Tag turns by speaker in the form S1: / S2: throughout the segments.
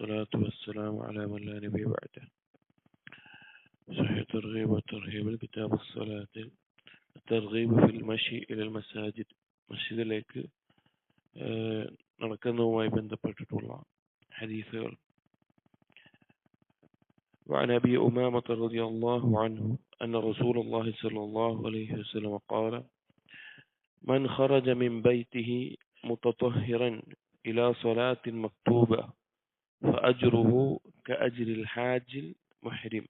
S1: والصلاة والسلام على من لا نبي بعده صحيح الترغيب والترهيب الكتاب الصلاة الترغيب في المشي إلى المساجد മസ്ജിദിലേക്ക് ഏഹ്, നടക്കുന്നതുമായി ബന്ധപ്പെട്ടിട്ടുള്ള ഹദീസുകൾ وعن أبي أمامة رضي الله عنه أن رسول الله صلى الله عليه وسلم قال من خرج من بيته متطهرا إلى صلاة مكتوبة فأجره كأجر الحاج المحرم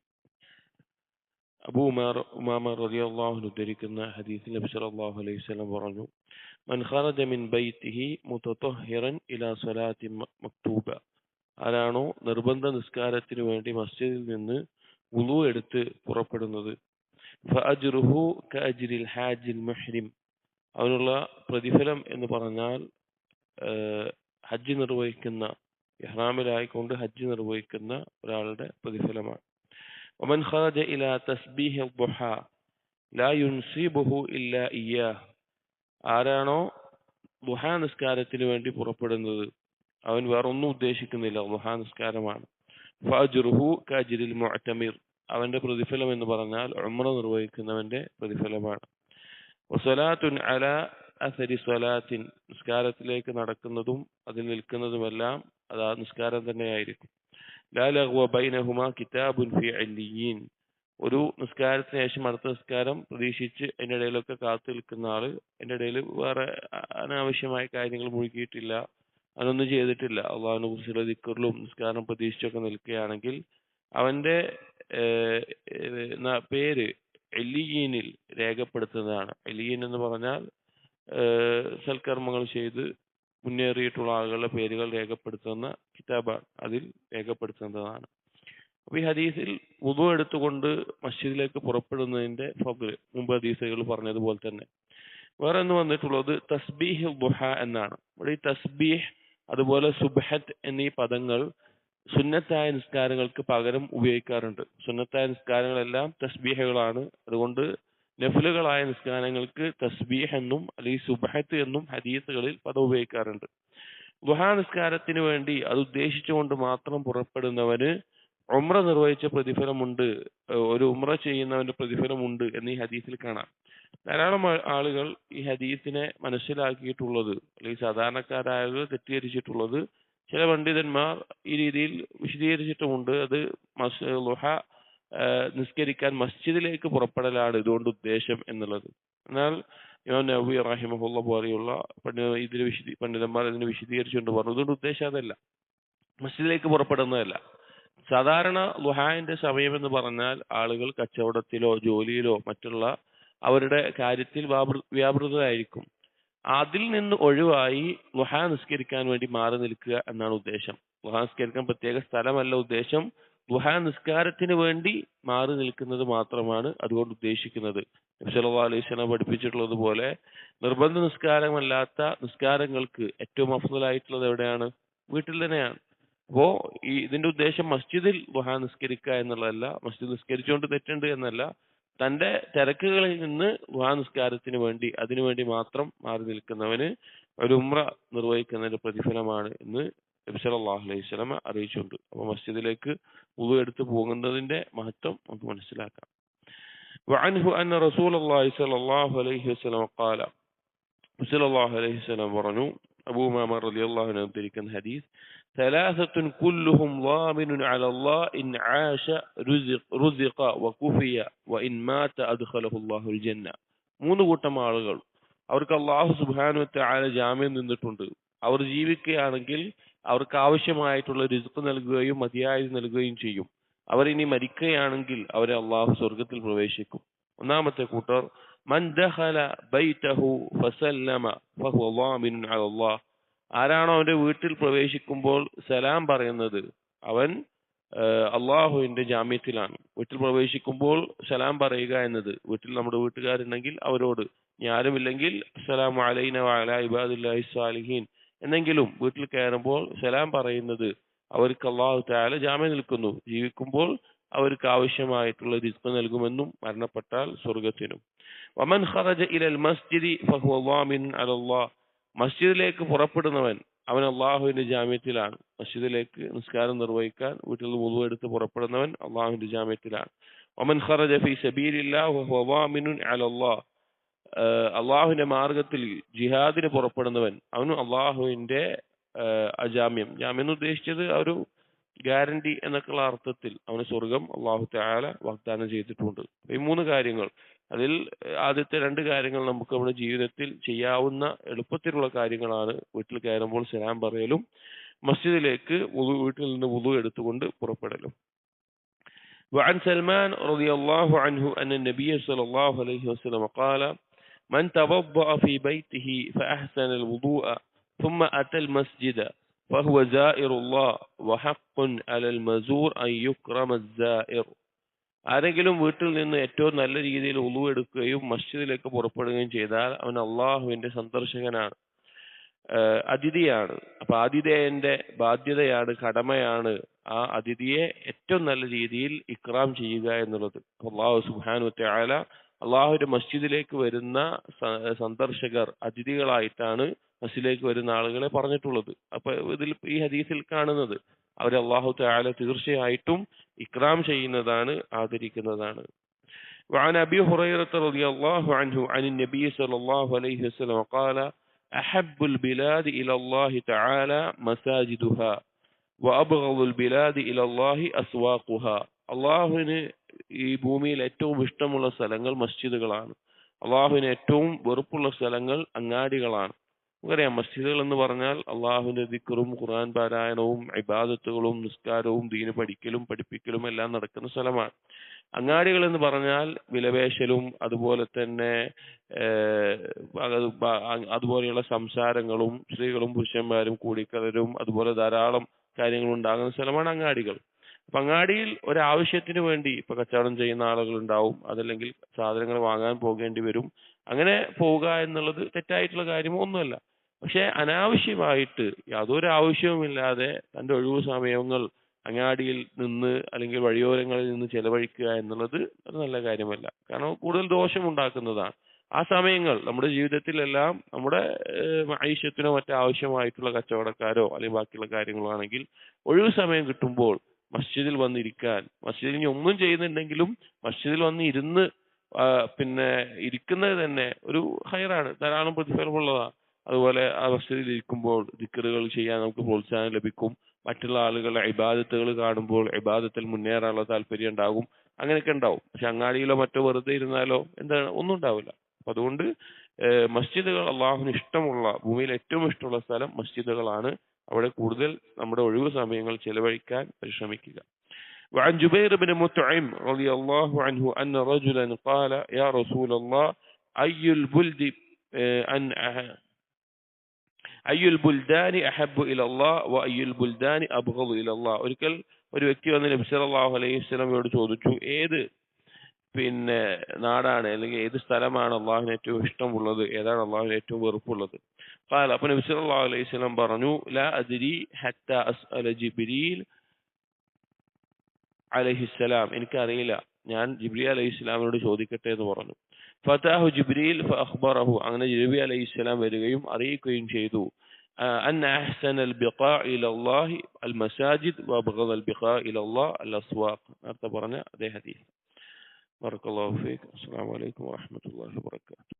S1: അബൂ ഉമാർ ഉമാമ റളിയല്ലാഹു അൻഹു ഉദ്ധരിക്കുന്ന ഹദീസിൽ നബി സല്ലല്ലാഹു അലൈഹി വസല്ലം പറഞ്ഞു മൻ ഖറജ മിൻ ബൈത്തിഹി മുതതഹിറൻ ഇലാ സ്വലാത്തി മക്തൂബ ആരാണോ നിർബന്ധ നിസ്കാരത്തിന് വേണ്ടി മസ്ജിദിൽ നിന്ന് വുളു എടുത്ത് പുറപ്പെടുന്നത് ഫഅജ്റുഹു കഅജ്രിൽ ഹാജിൽ മുഹ്രിം അവനുള്ള പ്രതിഫലം എന്ന് പറഞ്ഞാൽ ഏഹ്, ഹജ്ജ് നിർവഹിക്കുന്ന ഇഹ്റാമിലായിക്കൊണ്ട് ഹജ്ജ് നിർവഹിക്കുന്ന ഒരാളുടെ പ്രതിഫലമാണ്. ഒമൻ ഖറജ ഇല തസ്ബീഹ് ലാ യുൻസിബുഹു ഇല്ല ഇയ്യാ. ആരാണോ ദുഹാ നിസ്കാരത്തിന് വേണ്ടി പുറപ്പെടുന്നത് അവൻ വേറൊന്നും ഉദ്ദേശിക്കുന്നില്ല ദുഹാ നിസ്കാരമാണ്. ഫാജുർഹു കാജിരിൽ മുഅ്തമിർ അവന്റെ പ്രതിഫലം എന്ന് പറഞ്ഞാൽ ഉംറ നിർവഹിക്കുന്നവന്റെ പ്രതിഫലമാണ്. വസലാത്തുൻ അലാ അസരി സ്വലാത്തിൻ നിസ്കാരത്തിലേക്ക് നടക്കുന്നതും അതിൽ നിൽക്കുന്നതുമെല്ലാം അത് ആ നിസ്കാരം തന്നെയായിരിക്കും. ലാലഹുവ ബൈനഹുമ കിതാബുൻ ഫി അല്ലിയീൻ. ഒരു നിസ്കാരത്തിന് ശേഷം അടുത്ത നിസ്കാരം പ്രതീക്ഷിച്ച് അതിന്റെ ഇടയിലൊക്കെ കാത്തു നിൽക്കുന്ന ആൾ അതിന്റെ ഇടയിൽ വേറെ അനാവശ്യമായ കാര്യങ്ങൾ മുഴുകിയിട്ടില്ല. അതൊന്നും ചെയ്തിട്ടില്ല. അള്ളാഹിനെ കുറിച്ചുള്ള ദിക്കറിലും നിസ്കാരം പ്രതീക്ഷിച്ചൊക്കെ നിൽക്കുകയാണെങ്കിൽ അവന്റെ പേര് എലിയീനിൽ രേഖപ്പെടുത്തുന്നതാണ്. എലിയീൻ എന്ന് പറഞ്ഞാൽ സൽക്കർമ്മങ്ങൾ ചെയ്ത് മുന്നേറിയിട്ടുള്ള ആളുകളുടെ പേരുകൾ രേഖപ്പെടുത്തുന്ന കിതാബാണ് അതിൽ രേഖപ്പെടുത്തുന്നതാണ്. അപ്പൊ ഈ ഹദീസിൽ ഉദു എടുത്തുകൊണ്ട് മസ്ജിദിലേക്ക് പുറപ്പെടുന്നതിന്റെ ഫضل മുമ്പ് ഹദീസുകൾ പറഞ്ഞതുപോലെ തന്നെ. വേറെ ഒന്ന് വന്നിട്ടുള്ളത് തസ്ബീഹ് ബുഹ എന്നാണ്. ഇവിടെ ഈ തസ്ബീഹ് അതുപോലെ സുബഹത്ത് എന്നീ പദങ്ങൾ സുന്നത്തായ നിസ്കാരങ്ങൾക്ക് പകരം ഉപയോഗിക്കാറുണ്ട്. സുന്നത്തായ നിസ്കാരങ്ങളെല്ലാം തസ്ബീഹകളാണ്. അതുകൊണ്ട് നഫലുകളായ നിസ്കാരങ്ങൾക്ക് തസ്ബീഹ് എന്നും അല്ലെങ്കിൽ സുബഹത്ത് എന്നും ഹദീസുകളിൽ പദം ഉപയോഗിക്കാറുണ്ട്. ദുഹാ നിസ്കാരത്തിന് വേണ്ടി അത് ഉദ്ദേശിച്ചുകൊണ്ട് മാത്രം പുറപ്പെടുന്നവന് ഉമ്ര നിർവഹിച്ച പ്രതിഫലമുണ്ട് ഒരു ഉമ്ര ചെയ്യുന്നവന്റെ പ്രതിഫലമുണ്ട് എന്ന് ഈ ഹദീസിൽ കാണാം. ധാരാളം ആളുകൾ ഈ ഹദീസിനെ മനസ്സിലാക്കിയിട്ടുള്ളത് അല്ലെങ്കിൽ സാധാരണക്കാരായത് തെറ്റിദ്ധരിച്ചിട്ടുള്ളത് ചില പണ്ഡിതന്മാർ ഈ രീതിയിൽ വിശദീകരിച്ചിട്ടുമുണ്ട്. അത് ലുഹ നിസ്കരിക്കാൻ മസ്ജിദിലേക്ക് പുറപ്പെടലാണ് ഇതുകൊണ്ട് ഉദ്ദേശം എന്നുള്ളത്. എന്നാൽ ഇമാം നബി റഹിമഹുള്ള പോലെയുള്ള പണ്ഡിത ഇതിന് വിശദീ പണ്ഡിതന്മാർ ഇതിനെ വിശദീകരിച്ചുകൊണ്ട് പറഞ്ഞു. ഇതുകൊണ്ട് ഉദ്ദേശം അതല്ല. മസ്ജിദിലേക്ക് പുറപ്പെടുന്നതല്ല. സാധാരണ ലുഹാന്റെ സമയം എന്ന് പറഞ്ഞാൽ ആളുകൾ കച്ചവടത്തിലോ ജോലിയിലോ മറ്റുള്ള അവരുടെ കാര്യത്തിൽ വ്യാപൃ- വ്യാപൃതരായിരിക്കും. അതിൽ നിന്ന് ഒഴിവായി ലുഹാ നിസ്കരിക്കാൻ വേണ്ടി മാറി നിൽക്കുക എന്നാണ് ഉദ്ദേശം. ലുഹാ നിസ്കരിക്കാൻ പ്രത്യേക സ്ഥലമല്ല ഉദ്ദേശം. ലുഹാ നിസ്കാരത്തിന് വേണ്ടി മാറി നിൽക്കുന്നത് മാത്രമാണ് അതുകൊണ്ട് ഉദ്ദേശിക്കുന്നത്. നബി സല്ലല്ലാഹു അലൈഹി വസല്ലം പഠിപ്പിച്ചിട്ടുള്ളത് പോലെ നിർബന്ധ നിസ്കാരമല്ലാത്ത നിസ്കാരങ്ങൾക്ക് ഏറ്റവും അഫ്ദലായിട്ടുള്ളത് എവിടെയാണ്? വീട്ടിൽ തന്നെയാണ്. അപ്പോ ഈ ഇതിന്റെ ഉദ്ദേശം മസ്ജിദിൽ ദുഹാ നിസ്കരിക്കുക എന്നുള്ളതല്ല മസ്ജിദ് നിസ്കരിച്ചുകൊണ്ട് തെറ്റുണ്ട് എന്നല്ല തന്റെ തിരക്കുകളിൽ നിന്ന് ദുഹാ നിസ്കാരത്തിന് വേണ്ടി അതിനുവേണ്ടി മാത്രം മാറി നിൽക്കുന്നവന് ഒരു ഉമ്ര നിർവഹിക്കുന്നതിന്റെ പ്രതിഫലമാണ് എന്ന് നബി സല്ലല്ലാഹു അലൈഹി വസല്ലം അറിയിച്ചിട്ടുണ്ട് അപ്പൊ മസ്ജിദിലേക്ക് ഉളു എടുത്ത് പോകുന്നതിന്റെ മഹത്വം നമുക്ക് മനസ്സിലാക്കാം وعنه أن رسول الله صلى الله عليه وسلم قال صلى الله عليه وسلم പറഞ്ഞു അബൂ ഉമാമ റളിയല്ലാഹു അൻഹു ഉദ്ധരിക്കുന്ന ഹദീസ് ثلاثة كلهم ضامن على الله إن عاش رزق رزق وكفي وإن مات أدخله الله الجنة മൂന്ന് കൂട്ടം ആളുകൾ അവർക്ക് അള്ളാഹു സുബാനു താല ജാമ്യം നിന്നിട്ടുണ്ട് അവർ ജീവിക്കുകയാണെങ്കിൽ അവർക്ക് ആവശ്യമായിട്ടുള്ള രുസുക്ക് നൽകുകയും മതിയായത് നൽകുകയും ചെയ്യും. അവർ ഇനി മരിക്കുകയാണെങ്കിൽ അവരെ അള്ളാഹു സ്വർഗത്തിൽ പ്രവേശിക്കും. ഒന്നാമത്തെ കൂട്ടർ മൻ ദഹല ബൈതഹു ഫസല്ലമ ആരാണോ അവന്റെ വീട്ടിൽ പ്രവേശിക്കുമ്പോൾ സലാം പറയുന്നത് അവൻ അള്ളാഹുവിന്റെ ജാമ്യത്തിലാണ്. വീട്ടിൽ പ്രവേശിക്കുമ്പോൾ സലാം പറയുക എന്നത് വീട്ടിൽ നമ്മുടെ വീട്ടുകാരുണ്ടെങ്കിൽ അവരോട് ഞാനുമില്ലെങ്കിൽ സലാം അലൈന വഅലാ ഇബാദുല്ലാഹി സ്വാലിഹീൻ എന്നെങ്കിലും വീട്ടിൽ കയറുമ്പോൾ സലാം പറയുന്നത് അവർക്ക് അള്ളാഹു താല ജാമ്യം നിൽക്കുന്നു. ജീവിക്കുമ്പോൾ അവർക്ക് ആവശ്യമായിട്ടുള്ള റിസ്ക് നൽകുമെന്നും മരണപ്പെട്ടാൽ സ്വർഗത്തിനും വമൻ ഖറജ ഇലൽ മസ്ജിദി മസ്ജിദിലേക്ക് പുറപ്പെടുന്നവൻ അവൻ അള്ളാഹുവിന്റെ ജാമ്യത്തിലാണ്. മസ്ജിദിലേക്ക് നിസ്കാരം നിർവഹിക്കാൻ വീട്ടിൽ എടുത്ത് പുറപ്പെടുന്നവൻ അള്ളാഹുവിന്റെ ജാമ്യത്തിലാണ്. ഒമൻ ഖറജ ഫീ സബീലില്ലാഹി അലല്ലാ അള്ളാഹുവിന്റെ മാർഗത്തിൽ ജിഹാദിന് പുറപ്പെടുന്നവൻ അവനും അള്ളാഹുവിന്റെ ആഹ് അജാമ്യം ജാമ്യം എന്ന് ഉദ്ദേശിച്ചത് ആ ഒരു ഗ്യാരണ്ടി എന്നൊക്കെയുള്ള അർത്ഥത്തിൽ അവന് സ്വർഗം അള്ളാഹു തആല വാഗ്ദാനം ചെയ്തിട്ടുണ്ട് ഈ മൂന്ന് കാര്യങ്ങൾ അതിൽ ആദ്യത്തെ രണ്ട് കാര്യങ്ങൾ നമുക്ക് നമ്മുടെ ജീവിതത്തിൽ ചെയ്യാവുന്ന എളുപ്പത്തിലുള്ള കാര്യങ്ങളാണ് വീട്ടിൽ കയറുമ്പോൾ സലാം പറയലും മസ്ജിദിലേക്ക് വുളു വീട്ടിൽ നിന്ന് വുളു എടുത്തുകൊണ്ട് പുറപ്പെടലും وعن سلمان رضي الله عنه أن النبي صلى الله عليه وسلم قال من توضأ في بيته فأحسن الوضوء ثم أتى المسجد فهو زائر الله وحق على المزور أن يكرم الزائر ആരെങ്കിലും വീട്ടിൽ നിന്ന് ഏറ്റവും നല്ല രീതിയിൽ ഉളു എടുക്കുകയും മസ്ജിദിലേക്ക് പുറപ്പെടുകയും ചെയ്താൽ അവൻ അള്ളാഹുവിന്റെ സന്ദർശകനാണ് ആഹ് അതിഥിയാണ് അപ്പൊ ആതിഥേയന്റെ ബാധ്യതയാണ് കടമയാണ് ആ അതിഥിയെ ഏറ്റവും നല്ല രീതിയിൽ ഇക്രാം ചെയ്യുക എന്നുള്ളത് അള്ളാഹു സുബാനു തആല അള്ളാഹുവിന്റെ മസ്ജിദിലേക്ക് വരുന്ന സ- സന്ദർശകർ അതിഥികളായിട്ടാണ് മസ്ജിദിലേക്ക് വരുന്ന ആളുകളെ പറഞ്ഞിട്ടുള്ളത് അപ്പൊ ഇതിൽ ഈ ഹദീസിൽ കാണുന്നത് അവരെ അള്ളാഹു തആല തീർച്ചയായിട്ടും ഇക്രാം ചെയ്യുന്നതാണ് ആദരിക്കുന്നതാണ് وعن أبي هريرة رضي الله عنه عن النبي صلى الله عليه وسلم قال أحب البلاد إلى الله تعالى مساجدها وأبغض البلاد إلى الله أسواقها അള്ളാഹുവിന് ഈ ഭൂമിയിൽ ഏറ്റവും ഇഷ്ടമുള്ള സ്ഥലങ്ങൾ മസ്ജിദുകളാണ്. അള്ളാഹുവിന് ഏറ്റവും വെറുപ്പുള്ള സ്ഥലങ്ങൾ അങ്ങാടികളാണ്. നമുക്കറിയാം മസ്ജിദുകൾ എന്ന് പറഞ്ഞാൽ അള്ളാഹുവിന്റെ ദിക്കറും ഖുർആൻ പാരായണവും ഇബാദത്തുകളും നിസ്കാരവും ദീന് പഠിക്കലും പഠിപ്പിക്കലും എല്ലാം നടക്കുന്ന സ്ഥലമാണ്. അങ്ങാടികൾ എന്ന് പറഞ്ഞാൽ വിലപേശലും അതുപോലെ തന്നെ അതുപോലെയുള്ള സംസാരങ്ങളും സ്ത്രീകളും പുരുഷന്മാരും കൂടിക്കലരും അതുപോലെ ധാരാളം കാര്യങ്ങൾ ഉണ്ടാകുന്ന സ്ഥലമാണ് അങ്ങാടികൾ. അങ്ങാടിയിൽ ഒരാവശ്യത്തിന് വേണ്ടി ഇപ്പൊ കച്ചവടം ചെയ്യുന്ന ആളുകൾ ഉണ്ടാവും അതല്ലെങ്കിൽ സാധനങ്ങൾ വാങ്ങാൻ പോകേണ്ടി വരും. അങ്ങനെ പോവുക എന്നുള്ളത് തെറ്റായിട്ടുള്ള കാര്യം ഒന്നുമല്ല. പക്ഷെ അനാവശ്യമായിട്ട് യാതൊരു ആവശ്യവുമില്ലാതെ തന്റെ ഒഴിവു സമയങ്ങൾ അങ്ങാടിയിൽ നിന്ന് അല്ലെങ്കിൽ വഴിയോരങ്ങളിൽ നിന്ന് ചെലവഴിക്കുക എന്നുള്ളത് ഒരു നല്ല കാര്യമല്ല. കാരണം കൂടുതൽ ദോഷം ഉണ്ടാക്കുന്നതാണ്. ആ സമയങ്ങൾ നമ്മുടെ ജീവിതത്തിലെല്ലാം നമ്മുടെ ആയുഷ്യത്തിനോ മറ്റാവശ്യമായിട്ടുള്ള കച്ചവടക്കാരോ അല്ലെങ്കിൽ ബാക്കിയുള്ള കാര്യങ്ങളോ ആണെങ്കിൽ ഒഴിവു സമയം കിട്ടുമ്പോൾ മസ്ജിദിൽ വന്നിരിക്കാൻ. മസ്ജിദിൽ ഇനി ഒന്നും ചെയ്യുന്നുണ്ടെങ്കിലും മസ്ജിദിൽ വന്ന് ഇരുന്ന് പിന്നെ ഇരിക്കുന്നത് തന്നെ ഒരു ഹയറാണ് ധാരാളം പ്രതിഫലമുള്ളതാണ് അതുപോലെ ആ മസ്ജിദിൽ ഇരിക്കുമ്പോൾ ദിക്കറുകൾ ചെയ്യാൻ നമുക്ക് പ്രോത്സാഹനം ലഭിക്കും. മറ്റുള്ള ആളുകളുടെ ഇബാദത്തുകൾ കാണുമ്പോൾ ഇബാദത്തിൽ മുന്നേറാനുള്ള താല്പര്യം ഉണ്ടാകും. അങ്ങനെയൊക്കെ ഉണ്ടാവും. പക്ഷെ അങ്ങാടിയിലോ മറ്റോ വെറുതെ ഇരുന്നാലോ എന്താണ്? ഒന്നും ഉണ്ടാവില്ല. അപ്പൊ അതുകൊണ്ട് മസ്ജിദുകൾ അള്ളാഹുവിന് ഇഷ്ടമുള്ള ഭൂമിയിൽ ഏറ്റവും ഇഷ്ടമുള്ള സ്ഥലം മസ്ജിദുകളാണ്. അവിടെ കൂടുതൽ നമ്മുടെ ഒഴിവു സമയങ്ങൾ ചെലവഴിക്കാൻ പരിശ്രമിക്കുക وعن جبير بن مطعم رضي الله عنه أن رجلا قال يا رسول الله أي البلد آه، أن أه- أي البلدان أحب إلى الله وأي البلدان أبغض إلى الله ഒരിക്കൽ ഒരു വ്യക്തി വന്ന് നബി സല്ലല്ലാഹു അലൈഹി വസല്ലമയോട് ചോദിച്ചു ഏത് പിന്നെ നാടാണ് അല്ലെങ്കിൽ ഏത് സ്ഥലമാണ് അള്ളാഹുവിന് ഏറ്റവും ഇഷ്ടമുള്ളത് ഏതാണ് അള്ളാഹുവിന് ഏറ്റവും വെറുപ്പുള്ളത് قال അപ്പൊ നബി സല്ലല്ലാഹു അലൈഹി വസല്ലം പറഞ്ഞു لا أدري حتى أسأل جبريل അലഹിസ്സലാം എനിക്കറിയില്ല ഞാൻ ജിബ്രി അലൈഹി ഇസ്ലാമിനോട് ചോദിക്കട്ടെ എന്ന് പറഞ്ഞു ഫതാഹു ജിബ്രീൽ ഫഅഖ്ബറഹു അങ്ങനെ ജിബ്രി അലൈഹി ഇസ്ലാം വരികയും അറിയിക്കുകയും ചെയ്തു أن أحسن البقاع إلى الله المساجد وأبغض البقاع إلى الله الأسواق നേരത്തെ പറഞ്ഞ അതേ ഹദീസ് بارك الله فيك السلام عليكم ورحمة الله وبركاته